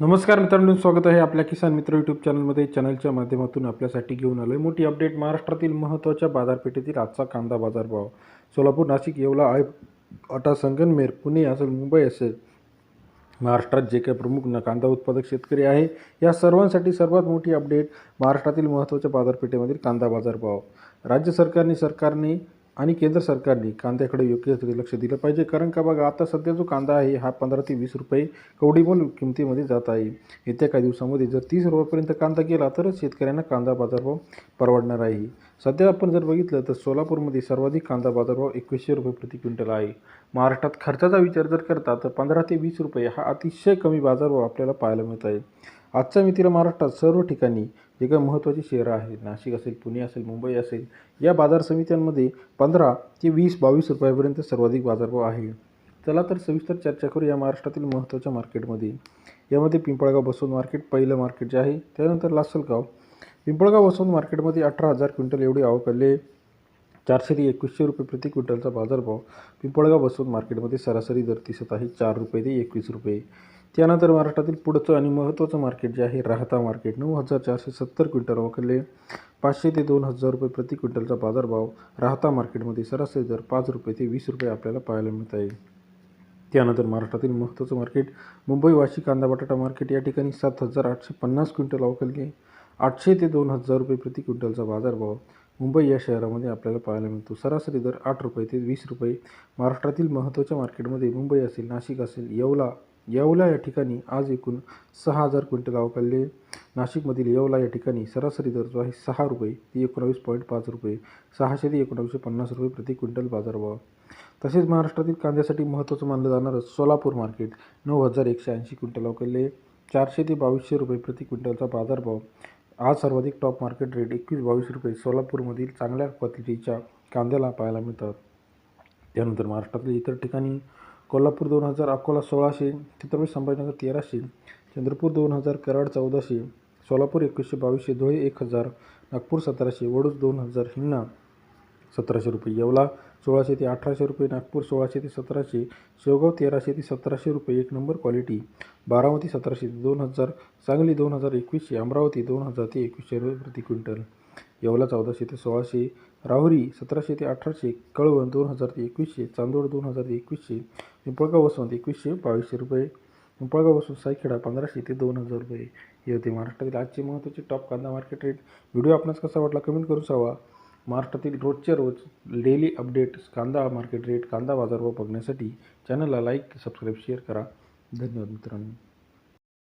नमस्कार मित्रांनो स्वागत आहे आपल्या किसान मित्र यूट्यूब चॅनलमध्ये चॅनलच्या माध्यमातून आपल्यासाठी घेऊन आलो आहे मोठी अपडेट महाराष्ट्रातील महत्त्वाच्या बाजारपेठेतील आजचा कांदा बाजारभाव. सोलापूर नाशिक येवला आय अटा संगनमेर पुणे असेल मुंबई असेल. महाराष्ट्रात जे काही प्रमुख न कांदा उत्पादक शेतकरी आहे या सर्वांसाठी सर्वात मोठी अपडेट महाराष्ट्रातील महत्त्वाच्या बाजारपेठेमधील कांदा बाजारभाव. राज्य सरकारने सरकारने आणि केंद्र सरकारने कांद्याकडे योग्य तरी लक्ष दिलं पाहिजे. कारण का बघा आता सध्या जो कांदा आहे हा पंधरा ते वीस रुपये कवडीमोल किमतीमध्ये जात आहे. येत्या काही दिवसामध्ये जर तीस रुपयापर्यंत कांदा गेला तरच शेतकऱ्यांना कांदा बाजारभाव परवडणार आहे. सध्या आपण जर बघितलं तर सोलापूरमध्ये सर्वाधिक कांदा बाजारभाव एकवीसशे रुपये प्रति क्विंटल आहे. महाराष्ट्रात खर्चाचा विचार जर करता तर पंधरा ते वीस रुपये हा अतिशय कमी बाजारभाव आपल्याला पाहायला मिळत आहे. आजच्या मितीला महाराष्ट्रात सर्व ठिकाणी जे काही महत्त्वाची शहरं आहेत नाशिक असेल पुणे असेल मुंबई असेल या बाजार समित्यांमध्ये पंधरा ते वीस बावीस रुपयापर्यंत सर्वाधिक बाजारभाव आहे. चला तर सविस्तर चर्चा करू या महाराष्ट्रातील महत्त्वाच्या मार्केटमध्ये. यामध्ये पिंपळगाव बसवंत मार्केट पहिलं मार्केट जे आहे त्यानंतर लासलगाव. पिंपळगाव बसवंत मार्केटमध्ये अठरा हजार क्विंटल एवढी आवक आले. चारशे ते एकवीसशे रुपये प्रति क्विंटलचा बाजारभाव पिंपळगाव बसवंत मार्केटमध्ये सरासरी दर दिसत आहे चार रुपये ते एकवीस रुपये. त्यानंतर महाराष्ट्रातील पुढचं आणि महत्त्वाचं मार्केट जे आहे राहता मार्केट. नऊ हजार चारशे सत्तर क्विंटल वकरले पाचशे ते दोन हजार रुपये प्रति क्विंटलचा बाजारभाव राहता मार्केटमध्ये सरासरी दर पाच रुपये ते वीस रुपये आपल्याला पाहायला मिळत आहे. त्यानंतर महाराष्ट्रातील महत्त्वाचं मार्केट मुंबई वाशी कांदा बटाटा मार्केट या ठिकाणी सात हजार आठशे पन्नास क्विंटल अवकलले आठशे ते दोन हजार रुपये प्रति क्विंटलचा बाजारभाव मुंबई या शहरामध्ये आपल्याला पाहायला मिळतो. सरासरी दर आठ रुपये ते वीस रुपये. महाराष्ट्रातील महत्त्वाच्या मार्केटमध्ये मुंबई असेल नाशिक असेल येवला येवला या ठिकाणी आज एकूण सहा हजार क्विंटल अवकाळले नाशिकमधील येवला या ठिकाणी सरासरी दर जो आहे सहा रुपये ते एकोणावीस पॉईंट पाच रुपये सहाशे ते एकोणावीसशे पन्नास रुपये प्रति क्विंटल बाजारभाव. तसेच महाराष्ट्रातील कांद्यासाठी महत्त्वाचं मानलं जाणारं सोलापूर मार्केट नऊ हजार एकशे ऐंशी क्विंटल अवकाळले चारशे ते बावीसशे रुपये प्रति क्विंटलचा बाजारभाव. आज सर्वाधिक टॉप मार्केट रेट एकवीस बावीस रुपये. सोलापूरमधील चांगल्या क्वालिटीच्या कांद्याला पाहायला मिळतात. त्यानंतर महाराष्ट्रातील इतर ठिकाणी कोल्हापूर दोन हजार अकोला सोळाशे छत्रपती संभाजीनगर तेराशे चंद्रपूर दोन हजार कराड चौदाशे सोलापूर एकवीसशे बावीसशे धुळे एक हजार नागपूर सतराशे वडूज दोन हजार हिंगणा सतराशे रुपये येवला सोळाशे ते अठराशे रुपये नागपूर सोळाशे ते सतराशे शेवगाव तेराशे ते सतराशे रुपये एक नंबर क्वालिटी बारामती सतराशे ते दोन हजार सांगली दोन हजार एकवीसशे अमरावती दोन हजार ते एकवीसशे रुपये प्रति क्विंटल. येवला चौदाशे ते सोळाशे राहुरी सतराशे ते अठराशे कळवण दोन हजार ते एकवीसशे चांदोड दोन हजार ते एकवीसशे पिंपळगाव वसंत एकवीसशे बावीसशे रुपये पिंपळगाव वसंत सायखेडा पंधराशे ते दोन हजार रुपये. हे होते महाराष्ट्रातील आजचे महत्त्वाचे टॉप कांदा मार्केट रेट व्हिडिओ आपणास कसा वाटला कमेंट करून सांगा. महाराष्ट्रातील रोजच्या रोज डेली अपडेट्स कांदा मार्केट रेट कांदा बाजारभाव बघण्यासाठी चॅनलला लाईक सबस्क्राईब शेअर करा. धन्यवाद मित्रांनो.